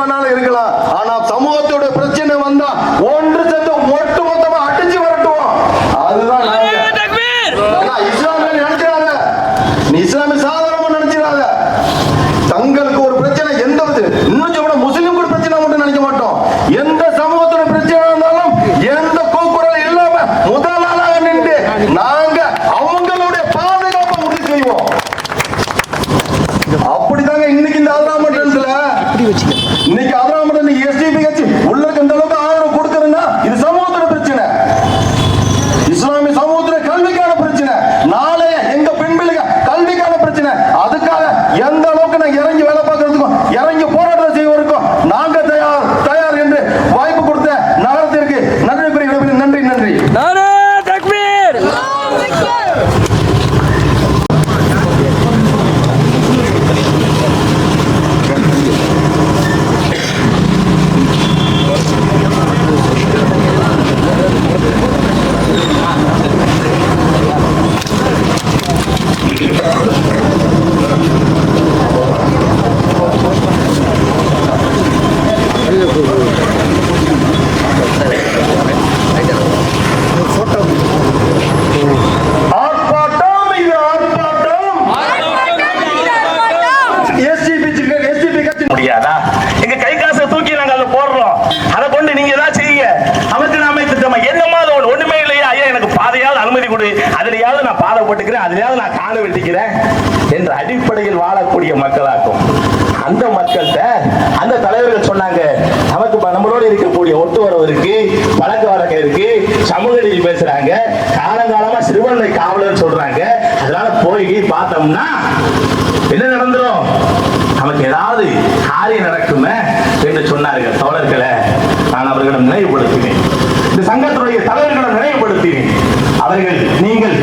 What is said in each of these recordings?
வேணாலும் இருக்கலாம். ஆனா சமூகத்தோட எஸ்டிபி கட்சி உள்ள அதுலயாவது நான் பாதப்பட்டுக்கிறேன் அதுலயாவது நான் காண வெட்டிக்கிறேன் என்ற அடிப்படையில் வாழக்கூடிய மக்களாக்கும். அந்த மக்கள்கிட்ட அந்த தலைவர்கள் சொன்னாங்க நமக்கு நம்மளோட இருக்கக்கூடிய ஒட்டுவரவு இருக்கு பழக்க வழக்கம் இருக்கு சமூக நீதி பேசுறாங்க காலங்காலமா சிறுவன்மை காவலர் சொல்றாங்க. அதனால போய் பார்த்தோம்னா என்ன நடந்துடும் நமக்கு ஏதாவது காரியம் நடக்குமே என்று சொன்னார்கள் தோழர்களை. நான் அவர்களிடம் நினைவுபடுத்தினேன். இந்த சங்கத்துடைய தலைவர்களிடம் நினைவுபடுத்தினேன். அவர்கள் நீங்கள்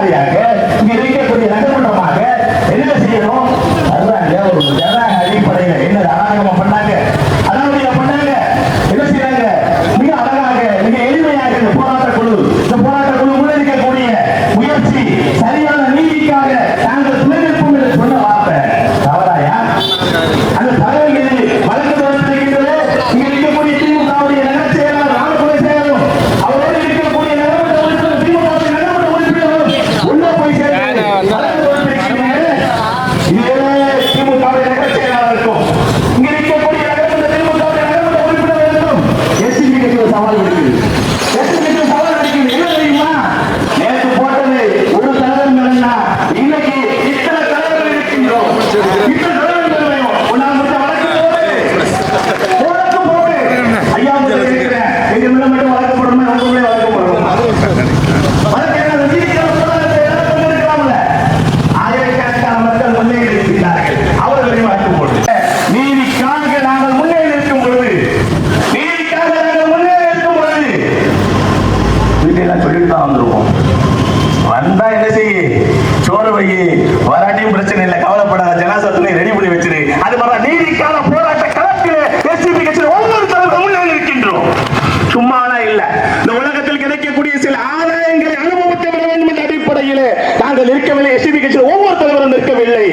எதிர்காலியாக இங்க இருக்கக்கூடிய நகர்மன்றமாக என்ன செய்யணும்? அதுதான் ஒரு நாங்கள் இருக்கவில்லை எஸ்டிபி கட்சியில் ஒவ்வொரு தலைவரும் நிற்கவில்லை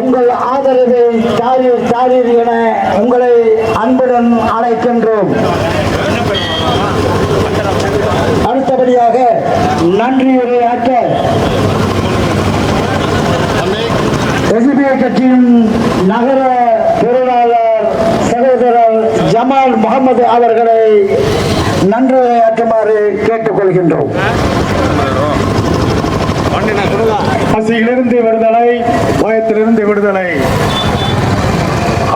உங்கள் ஆதரவை தாரீர் தாரீர் என உங்களை அன்புடன் அழைக்கின்றோம். அடுத்தபடியாக நன்றியுரை ஆற்ற கட்சியின் நகர பொருளாளர் சகோதரர் ஜமால் முகமது அவர்களை நன்றியுரையாற்றுமாறு கேட்டுக்கொள்கின்றோம். பசியிலிருந்து விடுதலை பயத்திலிருந்து விடுதலை.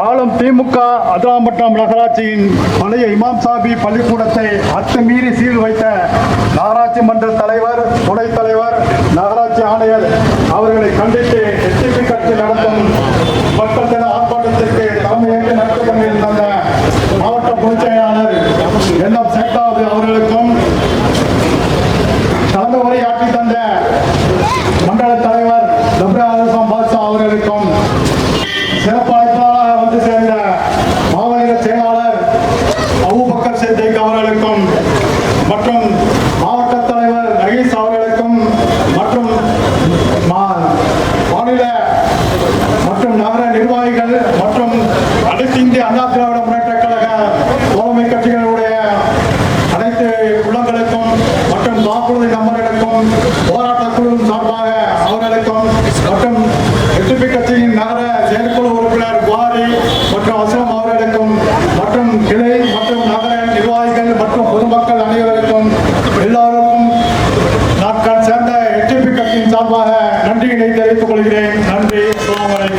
ஆளும் திமுக அதிராம்பட்டம் நகராட்சியின் பழைய இமாம் சாபி பள்ளிக்கூடத்தை அத்துமீறி சீல் வைத்த நகராட்சி மன்ற தலைவர் துணைத் தலைவர் நகராட்சி ஆணையர் அவர்களை கண்டித்து எச்சரிக்கை கட்சி நடத்தும் சிறப்பாக செயற்குழு உறுப்பினர் குவாரி மற்றும் அசலம் அவர்களுக்கும் மற்றும் கிளை மற்றும் நகர நிர்வாகிகள் மற்றும் பொதுமக்கள் அனைவருக்கும் எல்லாருக்கும் நான் சேர்ந்த எட்டுப்பி கட்சியின் சார்பாக நன்றியினை தெரிவித்துக் கொள்கிறேன். நன்றி அஸ்ஸலாமு